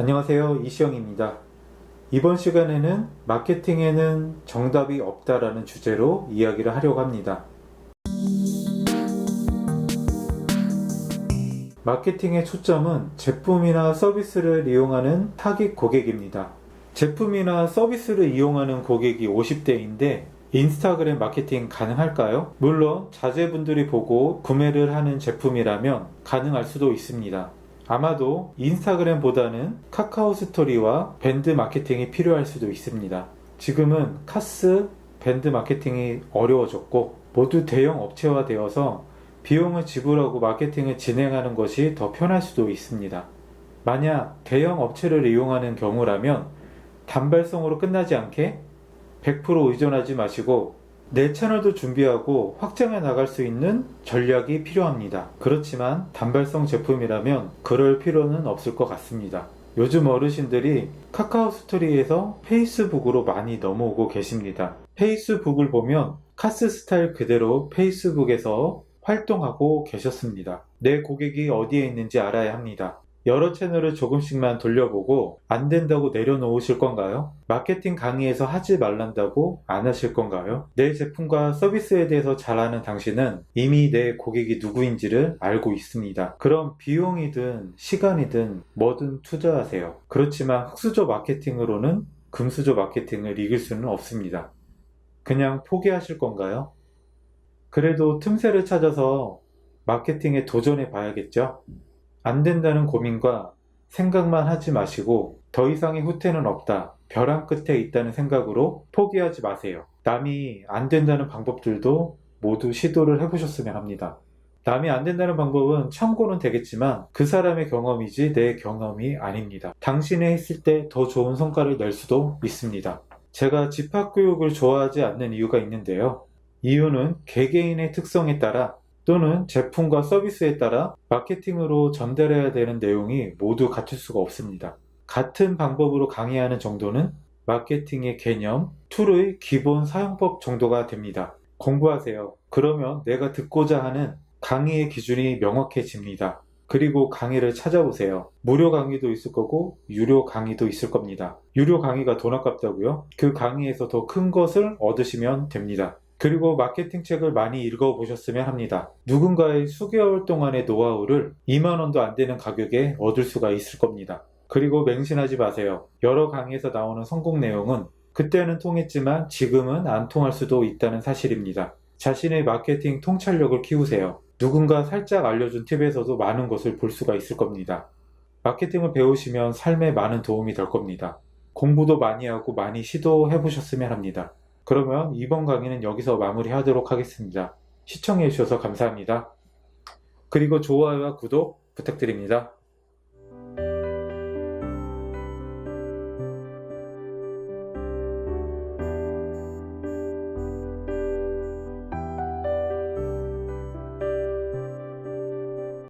안녕하세요. 이시영입니다. 이번 시간에는 마케팅에는 정답이 없다라는 주제로 이야기를 하려고 합니다. 마케팅의 초점은 제품이나 서비스를 이용하는 타깃 고객입니다. 제품이나 서비스를 이용하는 고객이 50대인데 인스타그램 마케팅 가능할까요? 물론 자제분들이 보고 구매를 하는 제품이라면 가능할 수도 있습니다. 아마도 인스타그램보다는 카카오 스토리와 밴드 마케팅이 필요할 수도 있습니다. 지금은 카스, 밴드 마케팅이 어려워졌고 모두 대형 업체화 되어서 비용을 지불하고 마케팅을 진행하는 것이 더 편할 수도 있습니다. 만약 대형 업체를 이용하는 경우라면 단발성으로 끝나지 않게 100% 의존하지 마시고 내 채널도 준비하고 확장해 나갈 수 있는 전략이 필요합니다. 그렇지만 단발성 제품이라면 그럴 필요는 없을 것 같습니다. 요즘 어르신들이 카카오 스토리에서 페이스북으로 많이 넘어오고 계십니다. 페이스북을 보면 카스 스타일 그대로 페이스북에서 활동하고 계셨습니다. 내 고객이 어디에 있는지 알아야 합니다. 여러 채널을 조금씩만 돌려보고 안 된다고 내려놓으실 건가요? 마케팅 강의에서 하지 말란다고 안 하실 건가요? 내 제품과 서비스에 대해서 잘 아는 당신은 이미 내 고객이 누구인지를 알고 있습니다. 그럼 비용이든 시간이든 뭐든 투자하세요. 그렇지만 흑수저 마케팅으로는 금수저 마케팅을 이길 수는 없습니다. 그냥 포기하실 건가요? 그래도 틈새를 찾아서 마케팅에 도전해 봐야겠죠? 안 된다는 고민과 생각만 하지 마시고 더 이상의 후퇴는 없다. 벼랑 끝에 있다는 생각으로 포기하지 마세요. 남이 안 된다는 방법들도 모두 시도를 해보셨으면 합니다. 남이 안 된다는 방법은 참고는 되겠지만 그 사람의 경험이지 내 경험이 아닙니다. 당신이 했을 때 더 좋은 성과를 낼 수도 있습니다. 제가 집합교육을 좋아하지 않는 이유가 있는데요. 이유는 개개인의 특성에 따라 또는 제품과 서비스에 따라 마케팅으로 전달해야 되는 내용이 모두 같을 수가 없습니다. 같은 방법으로 강의하는 정도는 마케팅의 개념, 툴의 기본 사용법 정도가 됩니다. 공부하세요. 그러면 내가 듣고자 하는 강의의 기준이 명확해집니다. 그리고 강의를 찾아보세요. 무료 강의도 있을 거고, 유료 강의도 있을 겁니다. 유료 강의가 돈 아깝다고요? 그 강의에서 더 큰 것을 얻으시면 됩니다. 그리고 마케팅 책을 많이 읽어보셨으면 합니다. 누군가의 수개월 동안의 노하우를 2만원도 안 되는 가격에 얻을 수가 있을 겁니다. 그리고 맹신하지 마세요. 여러 강의에서 나오는 성공 내용은 그때는 통했지만 지금은 안 통할 수도 있다는 사실입니다. 자신의 마케팅 통찰력을 키우세요. 누군가 살짝 알려준 팁에서도 많은 것을 볼 수가 있을 겁니다. 마케팅을 배우시면 삶에 많은 도움이 될 겁니다. 공부도 많이 하고 많이 시도해 보셨으면 합니다. 그러면 이번 강의는 여기서 마무리하도록 하겠습니다. 시청해 주셔서 감사합니다. 그리고 좋아요와 구독 부탁드립니다.